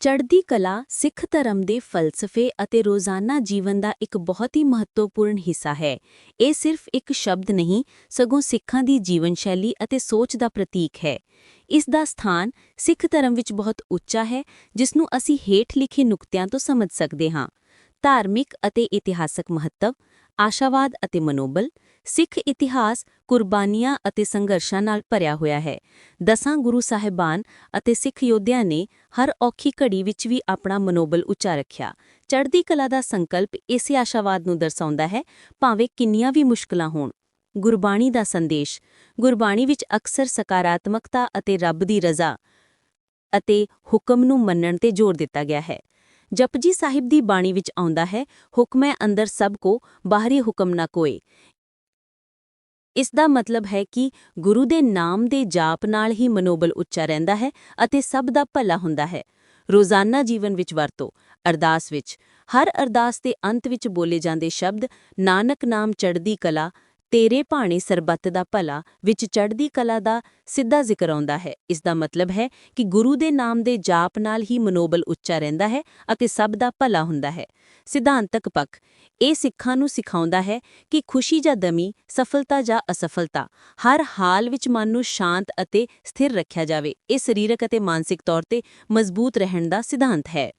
ਚੜ੍ਹਦੀ ਕਲਾ, ਸਿੱਖ ਧਰਮ ਦੇ ਫਲਸਫੇ ਅਤੇ ਰੋਜ਼ਾਨਾ ਜੀਵਨ ਦਾ ਇੱਕ ਬਹੁਤ ਹੀ ਮਹੱਤਵਪੂਰਨ ਹਿੱਸਾ ਹੈ। ਇਹ ਸਿਰਫ ਇੱਕ ਸ਼ਬਦ ਨਹੀਂ, ਸਗੋਂ ਸਿੱਖਾਂ ਦੀ ਜੀਵਨ ਸ਼ੈਲੀ ਅਤੇ ਸੋਚ ਦਾ ਪ੍ਰਤੀਕ ਹੈ। ਇਸ ਦਾ ਸਥਾਨ ਸਿੱਖ ਧਰਮ ਵਿੱਚ ਬਹੁਤ ਉੱਚਾ ਹੈ, ਜਿਸ ਨੂੰ ਅਸੀਂ ਹੇਠ ਲਿਖੇ ਨੁਕਤਿਆਂ ਤੋਂ ਸਮਝ ਸਕਦੇ ਹਾਂ। ਧਾਰਮਿਕ ਅਤੇ ਇਤਿਹਾਸਕ ਮਹੱਤਵ, ਆਸ਼ਾਵਾਦ ਅਤੇ ਮਨੋਬਲ, ਸਿੱਖ ਇਤਿਹਾਸ, ਕੁਰਬਾਨੀਆਂ ਅਤੇ ਸੰਘਰਸ਼ਾਂ ਨਾਲ ਭਰਿਆ ਹੋਇਆ ਹੈ। ਦਸਾਂ ਗੁਰੂ ਸਾਹਿਬਾਨ ਅਤੇ ਸਿੱਖ ਯੋਧਿਆਂ ਨੇ ਹਰ ਔਖੀ ਘੜੀ ਵਿੱਚ ਵੀ ਆਪਣਾ ਮਨੋਬਲ ਉੱਚਾ ਰੱਖਿਆ। ਚੜ੍ਹਦੀ ਕਲਾ ਦਾ ਸੰਕਲਪ ਇਸੇ ਆਸ਼ਾਵਾਦ ਨੂੰ ਦਰਸਾਉਂਦਾ ਹੈ, ਭਾਵੇਂ ਕਿੰਨੀਆਂ ਵੀ ਮੁਸ਼ਕਲਾਂ ਹੋਣ। ਗੁਰਬਾਣੀ ਦਾ ਸੰਦੇਸ਼, ਗੁਰਬਾਣੀ ਵਿੱਚ ਅਕਸਰ ਸਕਾਰਾਤਮਕਤਾ ਅਤੇ ਰੱਬ ਦੀ ਰਜ਼ਾ ਅਤੇ ਹੁਕਮ ਨੂੰ ਮੰਨਣ ਤੇ ਜ਼ੋਰ ਦਿੱਤਾ ਗਿਆ ਹੈ। ਜਪਜੀ ਸਾਹਿਬ ਦੀ ਬਾਣੀ ਵਿੱਚ ਆਉਂਦਾ ਹੈ, ਹੁਕਮੈ ਅੰਦਰ ਸਭ ਕੋ, ਬਾਹਰੀ ਹੁਕਮ ਨਾ ਕੋਏ। ਇਸ ਦਾ ਮਤਲਬ ਹੈ ਕਿ ਗੁਰੂ ਦੇ ਨਾਮ ਦੇ ਜਾਪ ਨਾਲ ਹੀ ਮਨੋਬਲ ਉੱਚਾ ਰਹਿੰਦਾ ਹੈ ਅਤੇ ਸਭ ਦਾ ਭਲਾ ਹੁੰਦਾ ਹੈ। ਰੋਜ਼ਾਨਾ ਜੀਵਨ ਵਿੱਚ ਵਰਤੋ, ਅਰਦਾਸ ਵਿੱਚ। ਹਰ ਅਰਦਾਸ ਦੇ ਅੰਤ ਵਿੱਚ ਬੋਲੇ ਜਾਂਦੇ ਸ਼ਬਦ ਨਾਨਕ ਨਾਮ ਚੜ੍ਹਦੀ ਕਲਾ ਤੇਰੇ ਭਾਣੇ ਸਰਬੱਤ ਦਾ ਭਲਾ ਵਿੱਚ ਚੜ੍ਹਦੀ ਕਲਾ ਦਾ ਸਿੱਧਾ ਜ਼ਿਕਰ ਆਉਂਦਾ ਹੈ। ਇਸ ਦਾ ਮਤਲਬ ਹੈ ਕਿ ਗੁਰੂ ਦੇ ਨਾਮ ਦੇ ਜਾਪ ਨਾਲ ਹੀ ਮਨੋਬਲ ਉੱਚਾ ਰਹਿੰਦਾ ਹੈ ਅਤੇ ਸਭ ਦਾ ਭਲਾ ਹੁੰਦਾ ਹੈ। ਸਿਧਾਂਤਕ ਪੱਖ, ਇਹ ਸਿੱਖਾਂ ਨੂੰ ਸਿਖਾਉਂਦਾ ਹੈ ਕਿ ਖੁਸ਼ੀ ਜਾਂ ਦਮੀ, ਸਫਲਤਾ ਜਾਂ ਅਸਫਲਤਾ, ਹਰ ਹਾਲ ਵਿੱਚ ਮਨ ਨੂੰ ਸ਼ਾਂਤ ਅਤੇ ਸਥਿਰ ਰੱਖਿਆ ਜਾਵੇ। ਇਹ ਸਰੀਰਕ ਅਤੇ ਮਾਨਸਿਕ ਤੌਰ ਤੇ ਮਜ਼ਬੂਤ ਰਹਿਣ ਦਾ ਸਿਧਾਂਤ ਹੈ।